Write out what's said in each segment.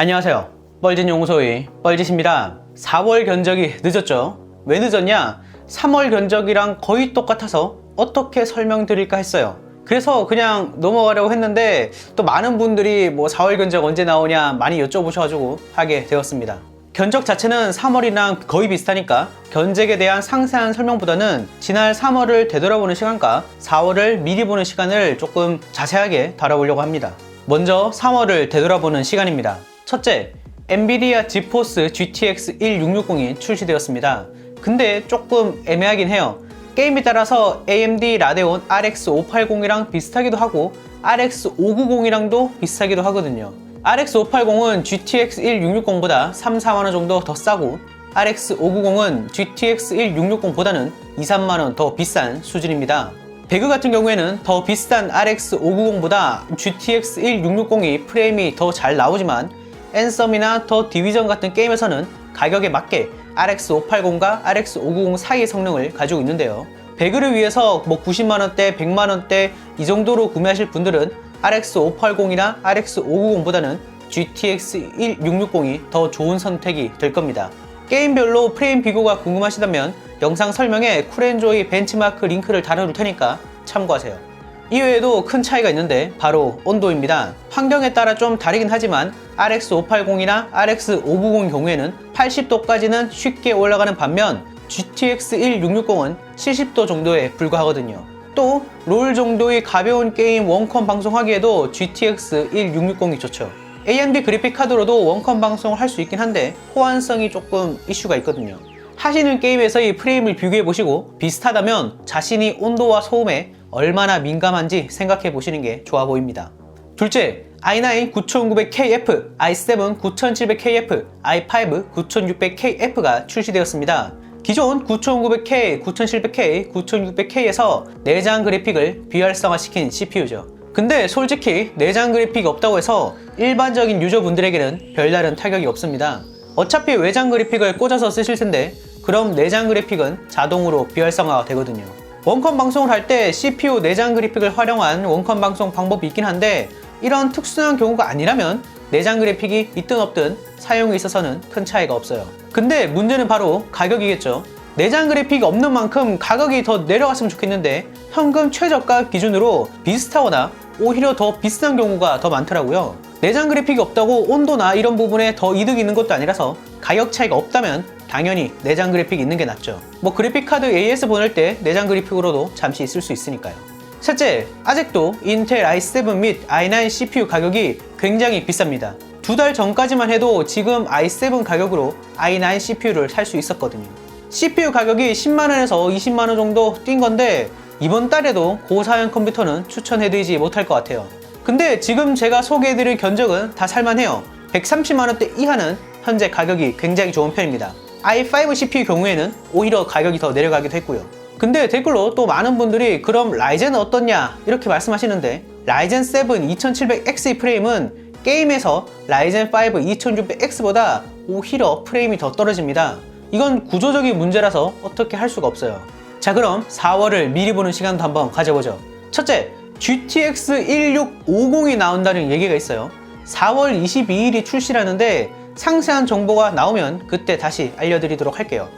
안녕하세요. 뻘짓 용소의 뻘짓입니다. 4월 견적이 늦었죠? 왜 늦었냐? 3월 견적이랑 거의 똑같아서 어떻게 설명드릴까 했어요. 그래서 그냥 넘어가려고 했는데 또 많은 분들이 뭐 4월 견적 언제 나오냐 많이 여쭤보셔가지고 하게 되었습니다. 견적 자체는 3월이랑 거의 비슷하니까 견적에 대한 상세한 설명보다는 지난 3월을 되돌아보는 시간과 4월을 미리 보는 시간을 조금 자세하게 다뤄보려고 합니다. 먼저 3월을 되돌아보는 시간입니다. 첫째, 엔비디아 지포스 GTX 1660이 출시되었습니다. 근데 조금 애매하긴 해요. 게임에 따라서 AMD 라데온 RX 580이랑 비슷하기도 하고 RX 590이랑도 비슷하기도 하거든요. RX 580은 GTX 1660보다 3, 4만원 정도 더 싸고 RX 590은 GTX 1660보다는 2, 3만원 더 비싼 수준입니다. 배그 같은 경우에는 더 비싼 RX 590보다 GTX 1660이 프레임이 더 잘 나오지만 앤썸이나 더 디비전 같은 게임에서는 가격에 맞게 RX 580과 RX 590 사이의 성능을 가지고 있는데요. 배그를 위해서 뭐 90만원대, 100만원대 이 정도로 구매하실 분들은 RX 580이나 RX 590보다는 GTX 1660이 더 좋은 선택이 될 겁니다. 게임별로 프레임 비교가 궁금하시다면 영상 설명에 쿨앤조이 벤치마크 링크를 달아둘 테니까 참고하세요. 이외에도 큰 차이가 있는데 바로 온도입니다. 환경에 따라 좀 다르긴 하지만 RX 580이나 RX 590 경우에는 80도까지는 쉽게 올라가는 반면 GTX 1660은 70도 정도에 불과하거든요. 또 롤 정도의 가벼운 게임 원컴 방송하기에도 GTX 1660이 좋죠. AMD 그래픽 카드로도 원컴 방송을 할 수 있긴 한데 호환성이 조금 이슈가 있거든요. 하시는 게임에서의 프레임을 비교해 보시고 비슷하다면 자신이 온도와 소음에 얼마나 민감한지 생각해 보시는 게 좋아 보입니다. 둘째, i9 9900KF, i7 9700KF, i5 9600KF가 출시되었습니다. 기존 9900K, 9700K, 9600K에서 내장 그래픽을 비활성화시킨 CPU죠. 근데 솔직히 내장 그래픽이 없다고 해서 일반적인 유저분들에게는 별다른 타격이 없습니다. 어차피 외장 그래픽을 꽂아서 쓰실 텐데 그럼 내장 그래픽은 자동으로 비활성화가 되거든요. 원컴 방송을 할 때 CPU 내장 그래픽을 활용한 원컴 방송 방법이 있긴 한데 이런 특수한 경우가 아니라면 내장 그래픽이 있든 없든 사용에 있어서는 큰 차이가 없어요. 근데 문제는 바로 가격이겠죠. 내장 그래픽이 없는 만큼 가격이 더 내려갔으면 좋겠는데 현금 최저가 기준으로 비슷하거나 오히려 더 비싼 경우가 더 많더라고요. 내장 그래픽이 없다고 온도나 이런 부분에 더 이득이 있는 것도 아니라서 가격 차이가 없다면 당연히 내장 그래픽이 있는 게 낫죠. 뭐 그래픽 카드 AS 보낼 때 내장 그래픽으로도 잠시 있을 수 있으니까요. 셋째, 아직도 인텔 i7 및 i9 CPU 가격이 굉장히 비쌉니다. 두 달 전까지만 해도 지금 i7 가격으로 i9 CPU를 살 수 있었거든요. CPU 가격이 10만원에서 20만원 정도 뛴 건데 이번 달에도 고사양 컴퓨터는 추천해드리지 못할 것 같아요. 근데 지금 제가 소개해드릴 견적은 다 살만해요. 130만원대 이하는 현재 가격이 굉장히 좋은 편입니다. I5 CPU 경우에는 오히려 가격이 더 내려가기도 했고요. 근데 댓글로 또 많은 분들이 그럼 라이젠은 어떻냐 이렇게 말씀하시는데 라이젠 7 2700X의 프레임은 게임에서 라이젠 5 2600X보다 오히려 프레임이 더 떨어집니다. 이건 구조적인 문제라서 어떻게 할 수가 없어요. 자 그럼 4월을 미리 보는 시간도 한번 가져보죠. 첫째, GTX 1650이 나온다는 얘기가 있어요. 4월 22일이 출시라는데 상세한 정보가 나오면 그때 다시 알려드리도록 할게요.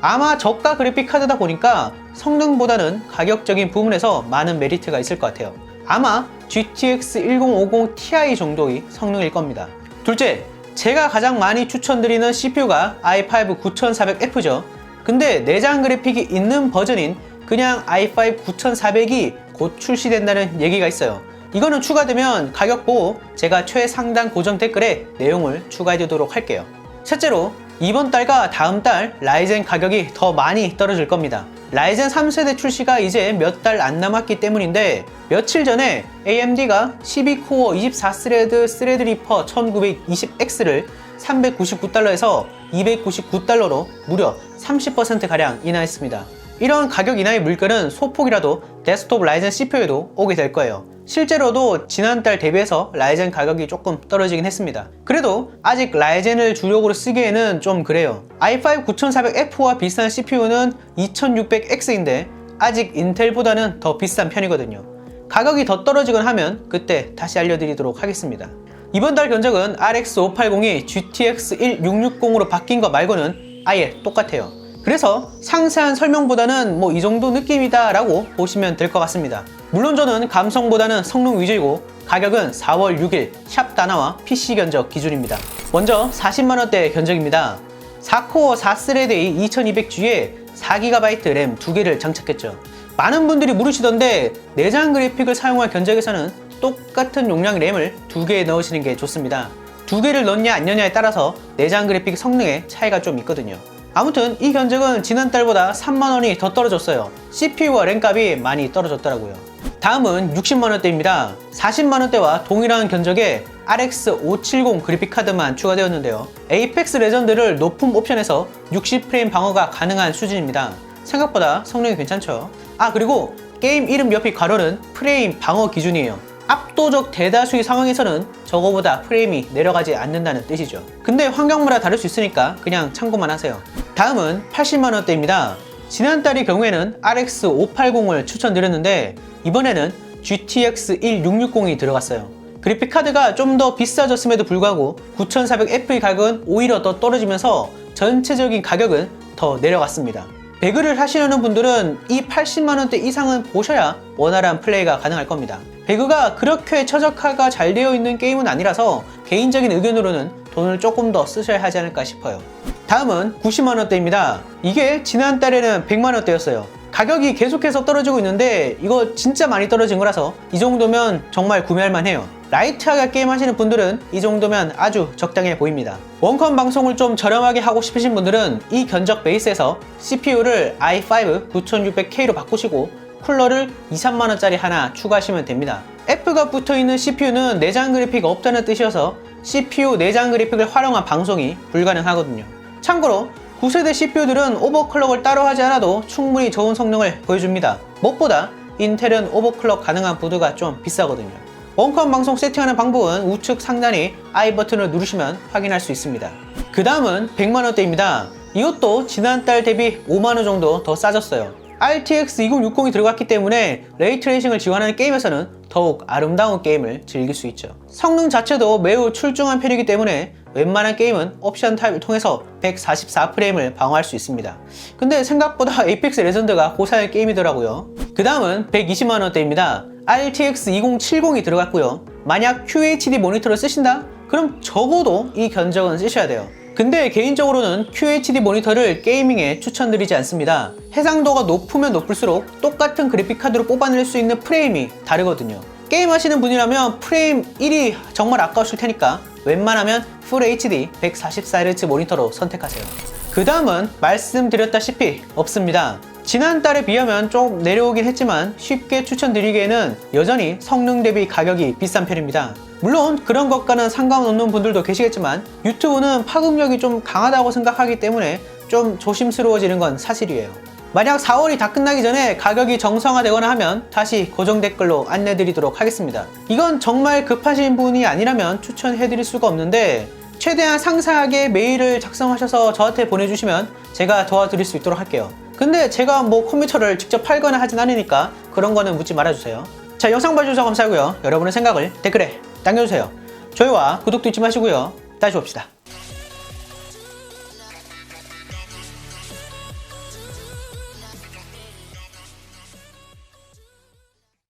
아마 저가 그래픽 카드다 보니까 성능보다는 가격적인 부분에서 많은 메리트가 있을 것 같아요. 아마 GTX 1050 Ti 정도의 성능일 겁니다. 둘째, 제가 가장 많이 추천드리는 CPU가 i5 9400F죠. 근데 내장 그래픽이 있는 버전인 그냥 i5 9400이 곧 출시된다는 얘기가 있어요. 이거는 추가되면 가격 보고 제가 최상단 고정 댓글에 내용을 추가해 두도록 할게요. 셋째로 이번 달과 다음 달 라이젠 가격이 더 많이 떨어질 겁니다. 라이젠 3세대 출시가 이제 몇 달 안 남았기 때문인데 며칠 전에 AMD가 12코어 24스레드 스레드리퍼 1920X를 399달러에서 299달러로 무려 30%가량 인하했습니다. 이런 가격 인하의 물결은 소폭이라도 데스크톱 라이젠 CPU에도 오게 될 거예요. 실제로도 지난달 대비해서 라이젠 가격이 조금 떨어지긴 했습니다. 그래도 아직 라이젠을 주력으로 쓰기에는 좀 그래요. i5 9400F와 비슷한 CPU는 2600X인데 아직 인텔보다는 더 비싼 편이거든요. 가격이 더 떨어지건 하면 그때 다시 알려드리도록 하겠습니다. 이번 달 견적은 RX 580이 GTX 1660으로 바뀐 거 말고는 아예 똑같아요. 그래서 상세한 설명보다는 뭐 이 정도 느낌이다 라고 보시면 될 것 같습니다. 물론 저는 감성보다는 성능 위주이고 가격은 4월 6일 샵 다나와 PC 견적 기준입니다. 먼저 40만원대 견적입니다. 4코어 4스레드의 2200G에 4GB 램 2개를 장착했죠. 많은 분들이 물으시던데 내장 그래픽을 사용할 견적에서는 똑같은 용량 램을 2개 넣으시는 게 좋습니다. 2개를 넣냐 안 넣냐에 따라서 내장 그래픽 성능에 차이가 좀 있거든요. 아무튼 이 견적은 지난달보다 3만원이 더 떨어졌어요. CPU와 램 값이 많이 떨어졌더라고요. 다음은 60만원대입니다. 40만원대와 동일한 견적에 RX 570 그래픽카드만 추가되었는데요. 에이펙스 레전드를 높은 옵션에서 60프레임 방어가 가능한 수준입니다. 생각보다 성능이 괜찮죠. 아 그리고 게임 이름 옆이 괄호는 프레임 방어 기준이에요. 압도적 대다수의 상황에서는 저거보다 프레임이 내려가지 않는다는 뜻이죠. 근데 환경마다 다를 수 있으니까 그냥 참고만 하세요. 다음은 80만원대입니다. 지난달의 경우에는 RX 580을 추천드렸는데 이번에는 GTX 1660이 들어갔어요. 그래픽 카드가 좀 더 비싸졌음에도 불구하고 9400F의 가격은 오히려 더 떨어지면서 전체적인 가격은 더 내려갔습니다. 배그를 하시려는 분들은 이 80만원대 이상은 보셔야 원활한 플레이가 가능할 겁니다. 배그가 그렇게 최적화가 잘 되어 있는 게임은 아니라서 개인적인 의견으로는 돈을 조금 더 쓰셔야 하지 않을까 싶어요. 다음은 90만원대입니다. 이게 지난달에는 100만원대였어요. 가격이 계속해서 떨어지고 있는데 이거 진짜 많이 떨어진 거라서 이 정도면 정말 구매할 만해요. 라이트하게 게임 하시는 분들은 이 정도면 아주 적당해 보입니다. 원컴 방송을 좀 저렴하게 하고 싶으신 분들은 이 견적 베이스에서 CPU를 i5 9600K로 바꾸시고 쿨러를 2, 3만원짜리 하나 추가하시면 됩니다. F가 붙어있는 CPU는 내장 그래픽이 없다는 뜻이어서 CPU 내장 그래픽을 활용한 방송이 불가능하거든요. 참고로 9세대 CPU들은 오버클럭을 따로 하지 않아도 충분히 좋은 성능을 보여줍니다. 무엇보다 인텔은 오버클럭 가능한 보드가 좀 비싸거든요. 원컴 방송 세팅하는 방법은 우측 상단의 I 버튼을 누르시면 확인할 수 있습니다. 그 다음은 100만원대입니다. 이것도 지난달 대비 5만원 정도 더 싸졌어요. RTX 2060이 들어갔기 때문에 레이트레이싱을 지원하는 게임에서는 더욱 아름다운 게임을 즐길 수 있죠. 성능 자체도 매우 출중한 편이기 때문에 웬만한 게임은 옵션 타입을 통해서 144프레임을 방어할 수 있습니다. 근데 생각보다 에이펙스 레전드가 고사의 게임이더라고요. 그 다음은 120만원대입니다. RTX 2070이 들어갔고요. 만약 QHD 모니터를 쓰신다? 그럼 적어도 이 견적은 쓰셔야 돼요. 근데 개인적으로는 QHD 모니터를 게이밍에 추천드리지 않습니다. 해상도가 높으면 높을수록 똑같은 그래픽카드로 뽑아낼 수 있는 프레임이 다르거든요. 게임 하시는 분이라면 프레임 1이 정말 아까우실 테니까 웬만하면 풀 HD 144Hz 모니터로 선택하세요. 그 다음은 말씀드렸다시피 없습니다. 지난달에 비하면 좀 내려오긴 했지만 쉽게 추천드리기에는 여전히 성능 대비 가격이 비싼 편입니다. 물론 그런 것과는 상관없는 분들도 계시겠지만 유튜브는 파급력이 좀 강하다고 생각하기 때문에 좀 조심스러워지는 건 사실이에요. 만약 4월이 다 끝나기 전에 가격이 정상화되거나 하면 다시 고정 댓글로 안내드리도록 하겠습니다. 이건 정말 급하신 분이 아니라면 추천해드릴 수가 없는데 최대한 상세하게 메일을 작성하셔서 저한테 보내주시면 제가 도와드릴 수 있도록 할게요. 근데 제가 뭐 컴퓨터를 직접 팔거나 하진 않으니까 그런 거는 묻지 말아주세요. 자, 영상 봐주셔서 감사하고요. 여러분의 생각을 댓글에 남겨주세요. 좋아요와 구독도 잊지 마시고요. 다시 봅시다.